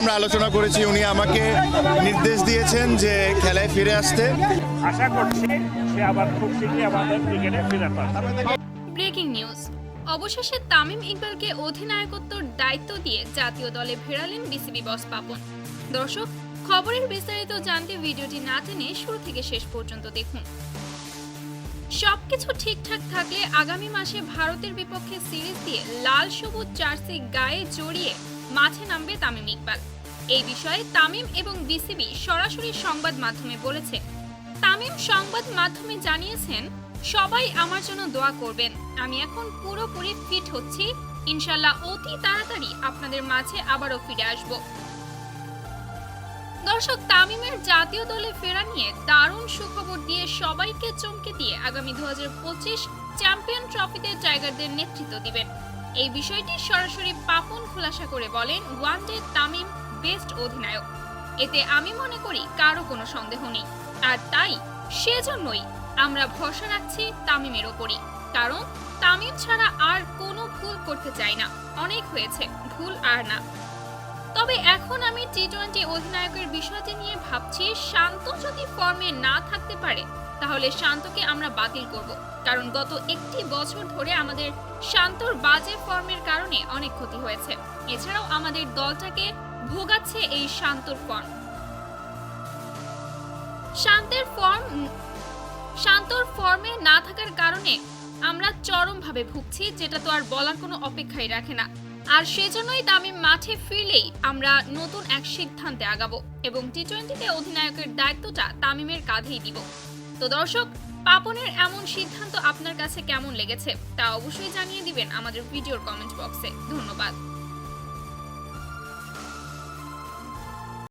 আমরা আলোচনা করেছি উনি আমাকে নির্দেশ দিয়েছেন যে খেলায় ফিরে আসতে। আশা করছি সে আবার খুব শীঘ্রই আমাদের ক্রিকেটে ফিরে আসবে। Breaking news. অবশেষে তামিম ইকবালকে অধিনায়কত্বর দায়িত্ব দিয়ে জাতীয় দলে ফেরালেন বিসিবি বস পাপন। দর্শক খবরের বিস্তারিত জানতে ভিডিওটি না টেনে শুরু থেকে শেষ পর্যন্ত দেখুন। সবকিছু ঠিকঠাক থাকলে আগামী মাসে ভারতের বিপক্ষে সিরিজ দিয়ে লাল সবুজ জার্সি গায়ে জড়িয়ে মাঠে নামবে তামিম ইকবাল। এই বিষয়ে তামিম এবং বিসিবি সরাসরি সংবাদ মাধ্যমে বলেছে, তামিম সংবাদ মাধ্যমে জানিয়েছেন, সবাই আমার জন্য দোয়া করবেন। আমি এখন পুরোপুরি ফিট হচ্ছি। ইনশাল্লাহ অতি তাড়াতাড়ি আপনাদের মাঝে আবারও ফিরে আসব। দর্শক, তামিমের জাতীয় দলে ফেরা নিয়ে দারুণ সুখবর দিয়ে সবাইকে চমকে দিয়ে আগামী দু হাজার পঁচিশ চ্যাম্পিয়ন ট্রফিতে টাইগারদের নেতৃত্ব দিবেন। এই বিষয়টি সরাসরি পাপন খোলাসা করে বলেন ওয়ান ডে তামিম বেস্ট অধিনায়ক। এতে আমি মনে করি কারও কোনো সন্দেহ নেই। আর তাই সেজন্যই আমরা ভরসা রাখছি তামিমের ওপরই। কারণ তামিম ছাড়া আর কোনো ভুল করতে চাই না। অনেক হয়েছে, ভুল আর না। তবে এখন আমি টি টোয়েন্টি অধিনায়কের বিষয়টি নিয়ে ভাবছি, শান্ত যদি ফর্মে না থাকতে পারে তাহলে শান্তকে আমরা বাতিল করব। কারণ গত একটি বছর ধরে আমাদের শান্তর বাজে ফর্মের কারণে অনেক ক্ষতি হয়েছে। এছাড়াও আমাদের দলটাকে ভোগাচ্ছে এই শান্তর ফর্ম। শান্তের ফর্ম, শান্তর ফর্মে না থাকার কারণে আমরা চরমভাবে ভুগছি, যেটা তো আর বলার কোনো অপেক্ষাই রাখে না। আর সেজন্যই তামিম মাঠে ফিরলেই আমরা নতুন এক সিদ্ধান্তে আগাবো এবং টি টোয়েন্টিতে অধিনায়কের দায়িত্বটা তামিমের কাঁধেই দিব। তো দর্শক, পাপনের এমন সিদ্ধান্ত আপনার কাছে কেমন লেগেছে তা অবশ্যই জানিয়ে দিবেন আমাদের ভিডিওর কমেন্ট বক্সে ধন্যবাদ।